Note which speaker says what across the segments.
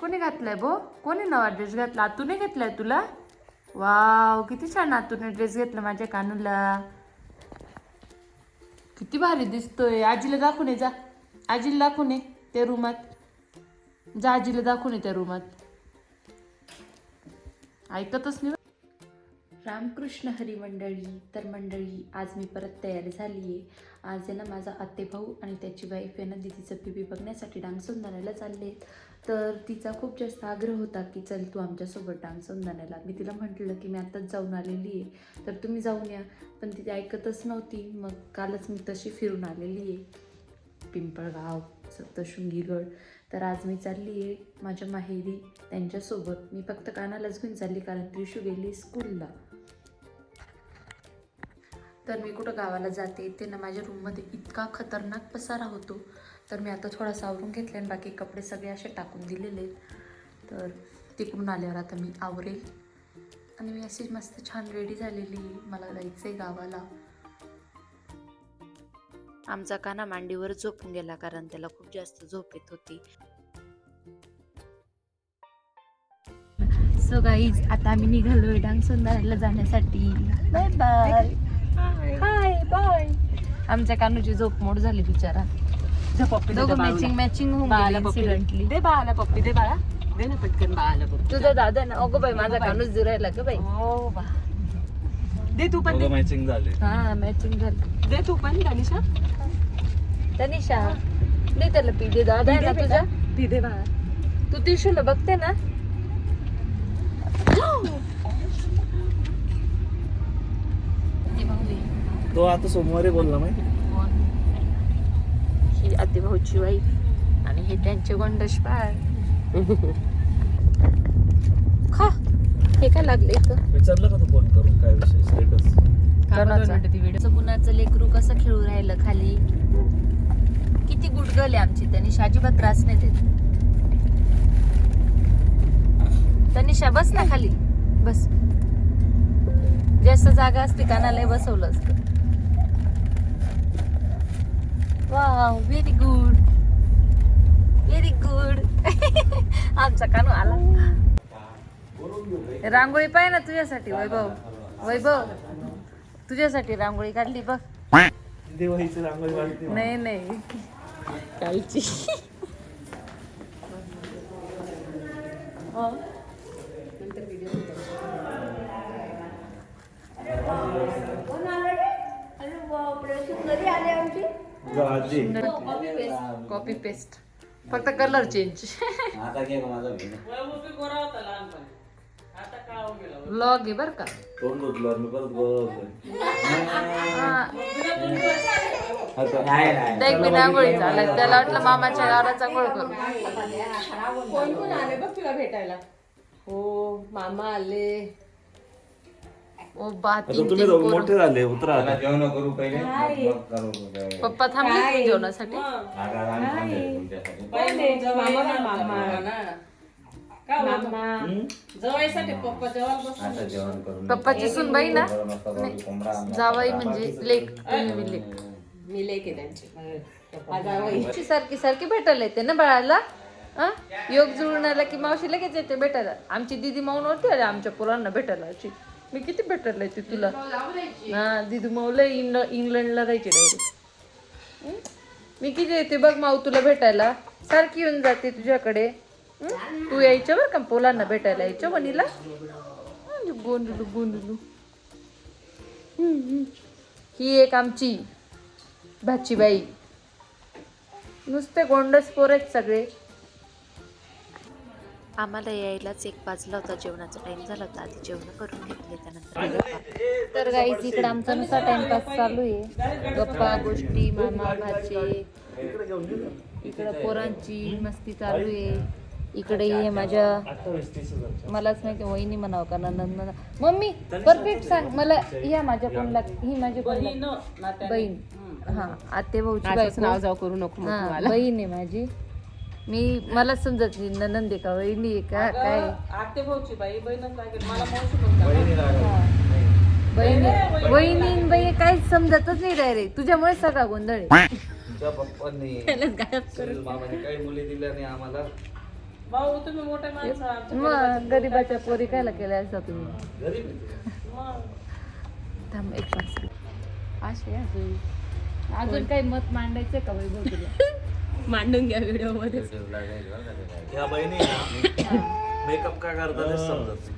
Speaker 1: कोणी घातलाय बो कोणी नवा ड्रेस घातला? आतूने घेतलाय तुला? वाव किती छान आतूने ड्रेस घेतला माझ्या कानूला. किती भारी दिसतोय. आजीला दाखवून ये जा. आजीला दाखवून ये त्या रूमात. जा आजीला दाखवून ये त्या रूमात. ऐकतच नाही रामकृष्ण हरी मंडळी तर मंडळी आज मी परत तयार झाली आहे आज आहे ना माझा आत्तेभाऊ आणि त्याची वाईफ आहे ना दिदीचं पीपी बघण्यासाठी डान्स सोंदाण्याला चालले तर तिचा खूप जास्त आग्रह होता की चल तू आमच्यासोबत डान्स सोंदाण्याला. मी तिला म्हटलं की मी आत्ताच जाऊन आलेली आहे. तर तुम्ही जाऊन या. पण ती ऐकतच नव्हती. मग कालच मी तशी फिरून आलेली आहे. पिंपळगाव सप्तशृंगीगड. तर आज मी चालली आहे माझ्या माहेरी. त्यांच्यासोबत. मी फक्त कानालाच घेऊन चालली कारण त्रिशू गेली स्कूलला तर मी कुठं गावाला जाते ते ना माझ्या रूममध्ये इतका खतरनाक पसारा होतो. तर मी आता थोडासा आवरून घेतले आणि बाकी कपडे सगळे असे टाकून दिलेले. तर तिकडून आल्यावर आता मी आवरेल. आणि मी अशी मस्त छान रेडी झालेली. मला जायचं आहे गावाला. आमचा काना मांडीवर झोपून गेला कारण त्याला खूप जास्त झोप येत होती. सो गाईज आता आम्ही निघालोय डान्स सुंदरला जाण्यासाठी. बाय बाय हाय बाय आमच्या कानूची झोप मोड झाली बिचारा. दोघं मॅचिंग मॅचिंग होऊन
Speaker 2: बाळाला
Speaker 1: गेले
Speaker 2: पप्पी
Speaker 1: incidentally.
Speaker 2: दे बाळाला पप्पी दे बाळा. दे ना पटकन बाळाला पप्पी.
Speaker 1: तुझा दादा ना अगो बाई माझा कानूच जिरायला ग बाई.
Speaker 2: हो बा. दे तू पण दे.
Speaker 3: मॅचिंग झाले.
Speaker 1: हा मॅचिंग झाली.
Speaker 2: दे तू पण दानिशा
Speaker 1: तनिषा दे त्याला पी दे दादा आहे ना तुझा.
Speaker 2: ती दे बाळा.
Speaker 1: तू त्रिशूला बघते ना हे भाऊ आहे.
Speaker 3: तो आता सोमवारी बोलला माहिती
Speaker 1: ही आतेभाऊची वाईफ आणि हे त्यांचे गंडश बाळ. खा. हे काय लागले इथं?
Speaker 3: विचारलं का तू फोन करून काय विषय स्टेटस
Speaker 1: कोणाचं? लेकरू कसं खेळू राहिलं खाली? किती गुडगल आहे आमची. त्यांनी अजिबात त्रास नाही देत. तनिषा बस ना खाली. बस. जास्त जागा असते कानाला बसवलं असतं. Wow very good very good आमचा कानू आला. रांगोळी पाहिजे ना तुझ्यासाठी वैभव. वैभव तुझ्यासाठी रांगोळी काढली बघ. नाही नाही. कालची.
Speaker 3: आजी
Speaker 1: कॉपी पेस्ट फक्त कलर चेंज
Speaker 3: आता घे का माझा भेट
Speaker 1: लॉग आहे बर का?
Speaker 3: तोंड धुतलं मी परत
Speaker 1: देख त्याला वाटलं मामाच्या गावाचा गोळ करू.
Speaker 2: कोण कोण आले बघ तुला भेटायला? हो मामा आले.
Speaker 1: ओ बा
Speaker 3: आता
Speaker 1: तीन
Speaker 3: तुम्ही
Speaker 1: तीन
Speaker 3: दोघं
Speaker 1: पोरं.
Speaker 3: मोठे झाले उतरा आता.
Speaker 4: जेवण करू पहिले. मग करू काय.
Speaker 1: पप्पा थांबले तुम्ही जेवणासाठी?
Speaker 4: आता आम्ही तुमच्यासाठी.
Speaker 5: जवळसाठी पप्पा जेवायला बस
Speaker 4: आता जेवण करून
Speaker 1: पप्पाची सुनबाई ना?
Speaker 4: कोंबडा आणला.
Speaker 1: जावाई म्हणजे लेक. तुम्ही बी लेक
Speaker 2: मी लेक त्यांची.
Speaker 1: मावशी सारखी सारखी भेटायला येते ना बाळाला? योग जुळून आला की मावशी लगेच येते भेटायला? आमची दिदी माऊ नव्हती आली आमच्या पोरांना भेटायला अशी मी किती भेटायला येते तुला? हा दिदी माऊला इंग्ल इंग्लंडला राहायची डायरेक्ट मी किती येते बघ माऊ तुला भेटायला. सारखी येऊन जाते तुझ्याकडे? तू यायच्या बरं का पोलांना भेटायला यायच्या वनीला गोंडलू गोंडलू हं, एक आमची भाचीबाई. नुसते गोंडस पोर आहेत सगळे. आम्हाला यायलाच एक वाजला होता. जेवणाचा टाइम झाला होता. आधी जेवण करून घेतले त्यानंतर तर गाईज इकडे आमचा नुसता टाइमपास चालू आहे. गप्पा गोष्टी मामा भाचे. इकडं पोरांची मस्ती चालू आहे. इकडे हे माझ्या मलाच माहिती वहिनी म्हणावं का नंदन म्हणा मम्मी परफेक्ट सांग. मला या माझ्या कोणला ही माझी कोणला बहीण. हा आते भाऊची
Speaker 2: नाव जाऊ करू नको
Speaker 1: हा, बहीण आहे माझी. मी मला समजत नाही ननंद आहे का? वहिनी आहे का काय?
Speaker 5: आते भाऊची बाई बहीणच लागेल. मला मावशी म्हणतात
Speaker 1: बहिणी वहिनी न बाई काहीच समजतच नाही डायरेक्ट तुझ्यामुळे सगळा गोंधळ आहे.
Speaker 3: तुमच्या पप्पांनी सुनील मामाने काही मुली दिल्या नाही आम्हाला.
Speaker 5: भाऊ तुम्ही मोठे माणसं आमच्या
Speaker 1: मग गरीबाच्या पोरी कायला केल्या असता तुम्ही?
Speaker 3: गरीब आहे.
Speaker 5: मग.
Speaker 1: थांब एक असे असे अजून काही मत मांडायचं का वैभव तुला?
Speaker 2: मांडून घ्या व्हिडिओमध्ये
Speaker 3: या बहिणी मेकअप काय करतात समजत नाही.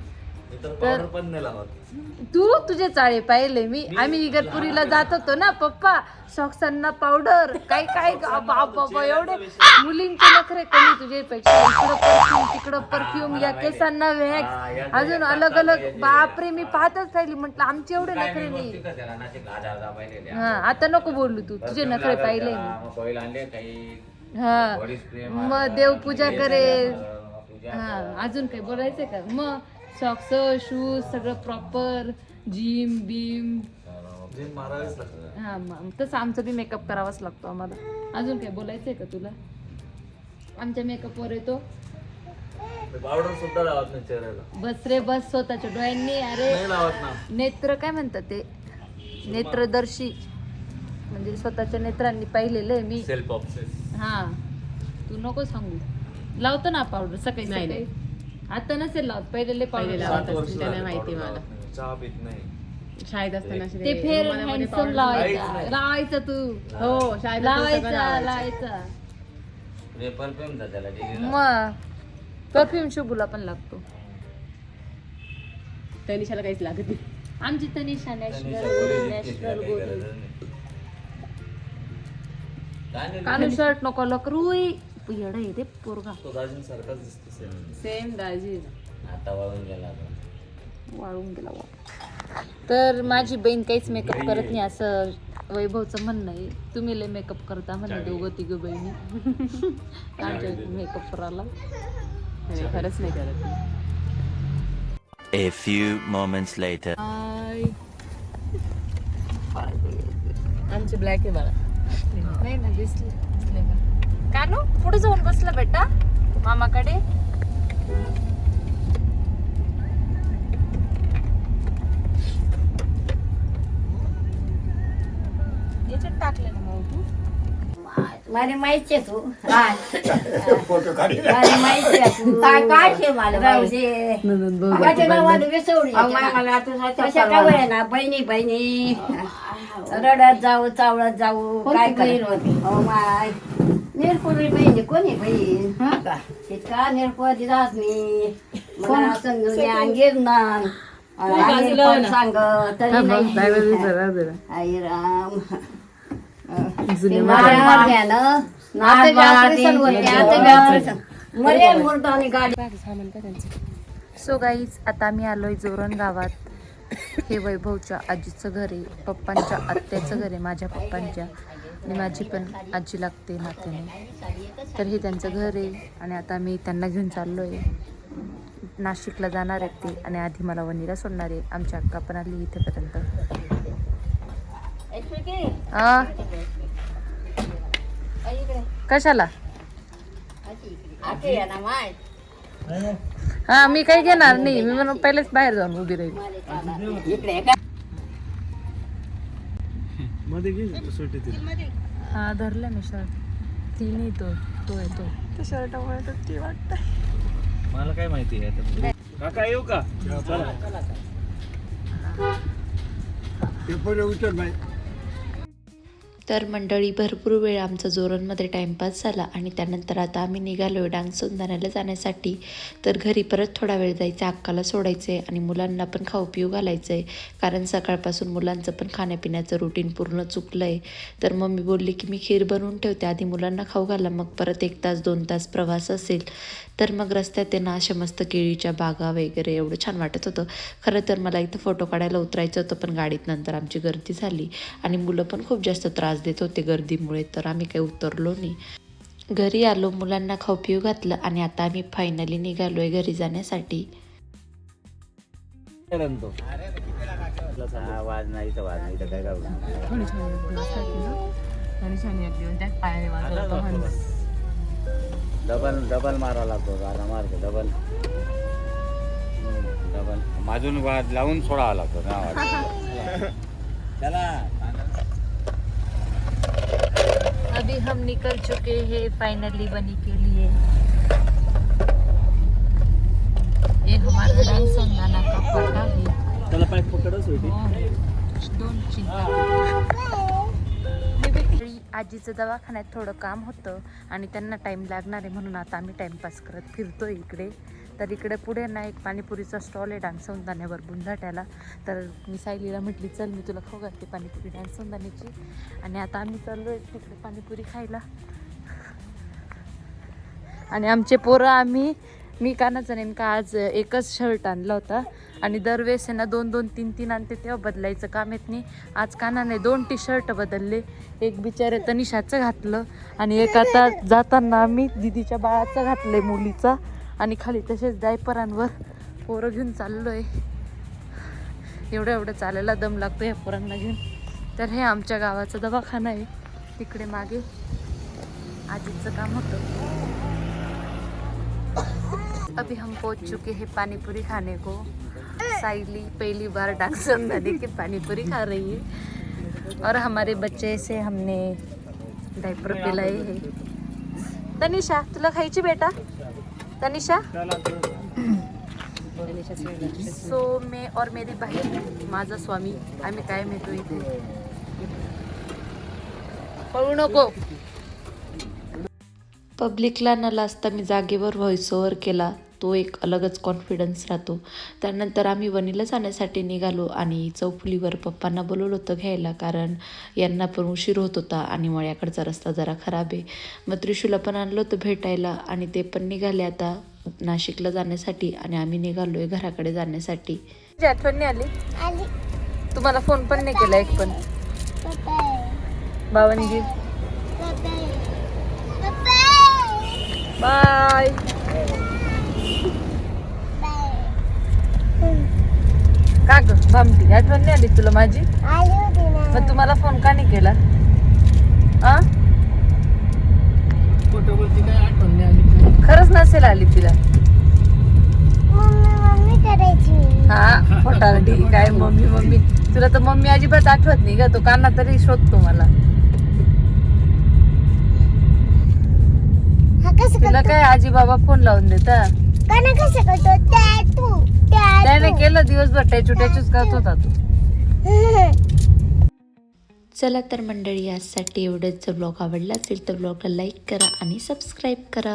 Speaker 3: मी तर पावडर पण नाही लावत.
Speaker 1: तू तुझे चाळे पाहिले मी आम्ही इगतपुरीला जात होतो ना पप्पा सॉक्सांना पावडर काय काय बाबा एवढे मुलींचे नखरे कमी तुझे पेक्षा इकडं परफ्यूम तिकडं परफ्यूम या केसांना वॅक्स अजून अलग अलग बापरे मी पाहतच राहिली म्हटलं आमचे एवढे नखरे नाही हा आता नको बोलू तू तुझे नखरे पाहिले. मी
Speaker 4: बैल आणले काही
Speaker 1: हा. मग देवपूजा करेल हा अजून काही बोलायचंय का? मग सॉक्स शूज सगळं प्रॉपर जिम बीम हा मग तसं आमचं बी मेकअप करावाच लागतो आम्हाला. अजून काही बोलायचंय का तुला? आमच्या मेकअपवर येतो.
Speaker 3: पावडर सुद्धा लावत नाही चेहऱ्याला.
Speaker 1: बस रे बस स्वतःच्या डोळ्यांनी. अरे
Speaker 3: नाही लावत ना.
Speaker 1: नेत्र काय म्हणतात ते? नेत्रदर्शी. म्हणजे स्वतःच्या नेत्रांनी पाहिलेलं आहे मी.
Speaker 3: सेल्फ ऑप्सेस
Speaker 1: हा. तू नको सांगू. लावतो ना पावडर सकाळी
Speaker 2: नाही,
Speaker 1: सकाळी. आता नसेल लावत पहिले पावडर
Speaker 2: पहिले
Speaker 1: लावत.
Speaker 2: माहिती मला.
Speaker 3: चहा पित नाही.
Speaker 2: शाळेत असताना असे
Speaker 1: ते
Speaker 2: रुमालामध्ये
Speaker 1: हँडसम
Speaker 2: powder-
Speaker 1: लावायचा. लावायचा. तू.
Speaker 2: हो शाळेत असताना सगळं
Speaker 1: लावायचा.
Speaker 2: लावायचं.
Speaker 1: लावायचा
Speaker 4: परफ्यूम त्याला दिली
Speaker 1: मग. परफ्यूम शुभूला पण लागतो.
Speaker 2: तनिषाला काहीच लागत नाही.
Speaker 1: आमची तनिषा नॅशनल नॅशनल गोरी कानू शर्ट नको लकरूई येडा येते पोरगा.
Speaker 3: तो दाजींसारखाच दिसतो सेम.
Speaker 2: सेम दाजी.
Speaker 4: आता वाळून गेला
Speaker 1: वाळून गेला वा तर माझी बहीण काहीच मेकअप करत नाही असं वैभवचं म्हणणं आहे. तुम्ही लय मेकअप करता म्हणे दोघं तिघं बहिणी. आमच्या मेकअप करायला.
Speaker 2: नाही, खरंच नाही करत
Speaker 6: A few moments later.
Speaker 2: आमचे ब्लॅक आहे मला
Speaker 1: नाही ना दिसले दिसले का कानू पुढे जाऊन बसला बेटा मामाकडे. याच्यात टाकले ना मग तू?
Speaker 7: मला माहिती आहे तू. मला माहिती आहे तू. काय काय मला राहू दे. माझ्या गावाला विसवडी मला कशा का वय ना बहिणी बहिणी. रडत जाऊ चावळत जाऊ काय बहीण होती? हो माय. निरपुरी बहिणी कोणी बहीण? इतका निरपुरी राहत मी. मला समजून गिरणार आणि पण सांग तरी नाही. आई राम.
Speaker 1: सो गाईज आता आम्ही आलोय जोरण गावात. हे वैभवच्या आजीचं घर आहे. पप्पांच्या आत्याचं घर आहे. माझ्या पप्पांच्या. आणि माझी पण आजी लागते नात्याने. तर हे त्यांचं घर आहे. आणि आता मी त्यांना घेऊन चाललो आहे नाशिकला जाणार आहेत ते. आणि आधी मला वनीला सोडणार आहे. आमची अक्का पण आली इथेपर्यंत. कशाला? हा मी काही घेणार नाही. मी म्हणून पहिलेच बाहेर जाऊन उभी राहील. हा धरलं मी शर्ट. ती नाही तो तो येतो शर्टामुळे ती वाटत.
Speaker 3: मला काय माहिती आहे काका येऊ का? चला.
Speaker 1: तर मंडळी भरपूर वेळ आमचा जोरांमध्ये टाईमपास झाला आणि त्यानंतर आता आम्ही निघालो डान्स सोंदाण्याला जाण्यासाठी. तर घरी परत थोडा वेळ जायचं अक्काला सोडायचं आहे आणि मुलांना पण खाऊ पिऊ घालायचं आहे कारण सकाळपासून मुलांचं पण खाण्यापिण्याचं रुटीन पूर्ण चुकलं आहे तर मम्मी बोलली की मी खीर बनवून ठेवते आधी मुलांना खाऊ घाला मग परत एक तास दोन तास प्रवास असेल. तर मग रस्त्यात ते ना अशा मस्त केळीच्या बागा वगैरे एवढं छान वाटत होतं. खरं तर मला इथं फोटो काढायला उतरायचं होतं पण गाडीत नंतर आमची गर्दी झाली आणि मुलं पण खूप जास्त त्रास देत होते गर्दीमुळे तर आम्ही काही उतरलो नाही. घरी आलो मुलांना खाऊ पिऊ घातलं आणि आता आम्ही फायनली निघालोय घरी जाण्यासाठी.
Speaker 4: आवाज नाही तर वाज नाही तर काय. डबल डबल मारावा लागतो गाणं मारतो डबल. डबल. माजून वाज लावून सोडावा लागतो ना चला.
Speaker 1: अभी हम निकल चुके हैं फाइनली बनी के लिए। ये हमारा डान्सन गाना का पाटा है।
Speaker 3: चलो पाय पकड़ो होती. हो
Speaker 1: डोंट चिंता आजीचं दवाखान्यात थोडं काम होतं आणि त्यांना टाईम लागणार आहे म्हणून आता आम्ही टाईमपास करत फिरतोय इकडे. तर इकडे पुढे ना एक पाणीपुरीचा स्टॉल आहे डान्स सौंदाण्यावर बुंधाट्याला तर मी सायलीला म्हटली चल मी तुला खाऊ घालते पाणीपुरी डान्स सौंदाण्याची आणि आता आम्ही चाललो आहे तिकडे पाणीपुरी खायला. आणि आमचे पोरं आम्ही मी कानाचा नेमका आज एकच शर्ट आणला होता. आणि दरवेळेस आहे ना दोन दोन तीन तीन आणते तेव्हा बदलायचं काम येत नाही. आज कानाने दोन टी शर्ट बदलले. एक बिचारे तनिषाचं घातलं. आणि एक आता जाताना आम्ही दिदीच्या बाळाचं घातलंय मुलीचा. आणि खाली तसेच डायपरांवर पोरं घेऊन चाललोय. एवढं एवढं चालायला दम लागतो या पोरांना घेऊन. तर हे आमच्या गावाचा दवाखाना आहे. तिकडे मागे आजीचं काम होतं. अभी हम पहुंच चुके हैं पानीपुरी खाने को. साइली पहली बार डाक्सन नदी की पानीपुरी खा रही है. और हमारे बच्चे से हमने डायपर पिलाए है. तनिषा तुला खायची बेटा? तनिषा? सो मैं और मेरी बहीण माझा स्वामी आम्ही काय मिळतो इथे पळू नको. पब्लिकला न लाजता मी जागेवर व्हॉइस ओव्हर केला. तो एक अलगच कॉन्फिडन्स राहतो. त्यानंतर आम्ही वणीला जाण्यासाठी निघालो आणि चौफुलीवर पप्पांना बोलवलं होतं घ्यायला कारण यांना पण उशीर होत होता आणि मळ्याकडचा रस्ता जरा खराब आहे. मग त्रिशूला पण आणलं होतं भेटायला आणि ते पण निघाले आता नाशिकला जाण्यासाठी आणि आम्ही निघालोय घराकडे जाण्यासाठी. आठवण नाही आली? तुम्हाला फोन पण नाही केला एक पण? बावनजी बाय. का ग भामटी आठवण नाही आली तुला माझी? मग तुम्हाला फोन का नाही केला? आ? खरंच नसेल आली तिला. हा फोटारडी काय मम्मी मम्मी. तुला तर मम्मी अजिबात आठवत नाही ग. तो काना तरी शोधतो मला. तुला काय आजी बाबा फोन लावून देता? त्याने केलं दिवसभर टॅचू टॅचूच करत होता तू. चला तर मंडळी आजसाठी एवढंच जर ब्लॉग आवडला असेल तर ब्लॉगला लाईक करा आणि सबस्क्राईब करा.